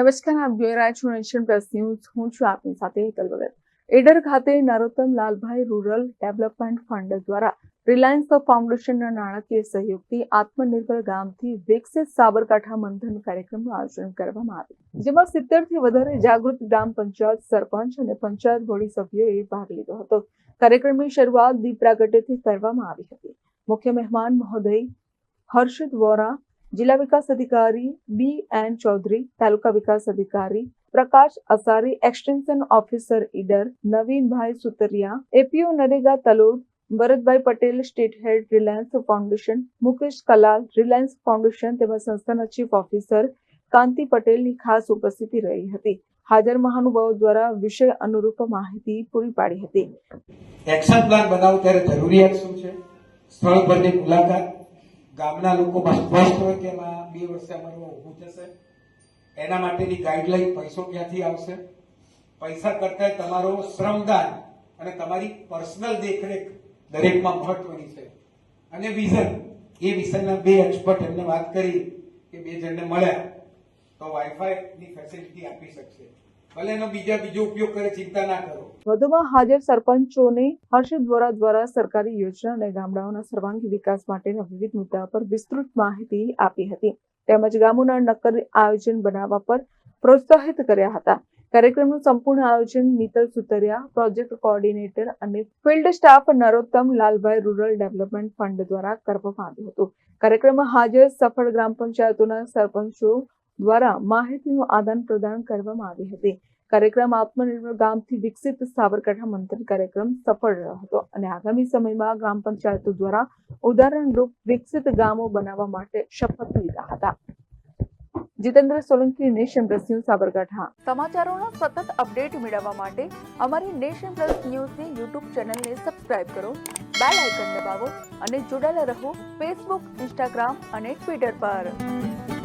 નમસ્કાર, આપ જોઈ રહ્યા છો નેશન પ્લસ ન્યૂઝ. હું છું આપની સાથે હેતલ વગર. એડર ખાતે Narottam Lalbhai rural development fund દ્વારા રિલાયન્સ ફાઉન્ડેશનના નાણાકીય સહયોગથી આત્મનિર્ભર ગામથી વિકસિત સાબરકાંઠા મંથન કાર્યક્રમનું આયોજન કરવામાં આવ્યું. જેમાં સિત્તેરથી વધારે જાગૃત ગ્રામ પંચાયત સરપંચ અને પંચાયત બોડી સભ્યોએ ભાગ લીધો હતો. કાર્યક્રમની શરૂઆત દીપ પ્રાગટ્યથી કરવામાં આવી હતી. મુખ્ય મહેમાન મહોદય હર્ષદ વોરા જિલ્લા વિકાસ અધિકારી બી એન ચૌધરી તાલુકા વિકાસ અધિકારી Prakash Asari extension officer Idar Navinbhai Sutariya APO NREGA Talod Bharatbhai Patel state head Reliance Foundation Mukesh Kalal Reliance Foundation તેમજ સંસ્થાના ચીફ ઓફિસર કાંતિ પટેલની ખાસ ઉપસ્થિતિ રહી હતી હાજર મહાનુભાવો દ્વારા વિષય અનુરૂપ માહિતી પૂરી પાડી હતી એક્શન પ્લાન બનાવો ત્યારે જરૂરિયાત શું છે સ્થળ પરની મુલાકાત ગામના લોકોમાં સ્પષ્ટ હોય કે એમાં બે વર્ષે અમારું ઊભું થશે. એના માટેની ગાઈડલાઈન પૈસો ક્યાંથી આવશે? પૈસા કરતા તમારો શ્રમદાન અને તમારી પર્સનલ દેખરેખ દરેકમાં મહત્વની છે. અને વિઝન, એ વિષયના બે એક્સપર્ટ એમને વાત કરી કે બે જણને મળ્યા તો વાઈફાઈ ની ફેસિલિટી આપી શકશે. ભલે એનો બીજા બીજો ઉપયોગ કરે, ચિંતા ના કરો. વધુમાં હાજર સરપંચોને હર્ષદ વોરા દ્વારા સરકારી યોજના અને ગામડાઓના સર્વાંગી વિકાસ માટેના વિવિધ મુદ્દા પર વિસ્તૃત માહિતી આપી હતી. તેમજ ગામોના નક્કર આયોજન બનાવવા પર પ્રોત્સાહિત કર્યા હતા. કાર્યક્રમનું સંપૂર્ણ આયોજન નીતલ સુતરિયા, પ્રોજેક્ટ કોઓર્ડિનેટર અને field staff Narottam Lalbhai rural development fund દ્વારા કરવામાં આવ્યું હતું. કાર્યક્રમમાં હાજર સફળ ગ્રામ પંચાયતોના સરપંચો દ્વારા માહિતીનું આદાન પ્રદાન કરવામાં આવી હતી. કાર્યક્રમ આત્મનિર્ભર ગામથી વિકસિત સાબરકાંઠા મંથન કાર્યક્રમ સફળ રહ્યો હતો. અને આગામી સમયમાં ગ્રામ પંચાયતો દ્વારા ઉદાહરણરૂપ વિકસિત ગામો બનાવવા માટે શપથ લીધા હતા. Jitendra Solanki, nation plus news Sabarkantha સમાચારોના સતત અપડેટ મેળવવા માટે અમારી નેશન પ્લસ ન્યૂઝની યુટ્યુબ ચેનલને સબસ્ક્રાઇબ કરો, બેલ આઇકન દબાવો અને જોડાયેલા રહો ફેસબુક, ઇન્સ્ટાગ્રામ અને ટ્વિટર પર.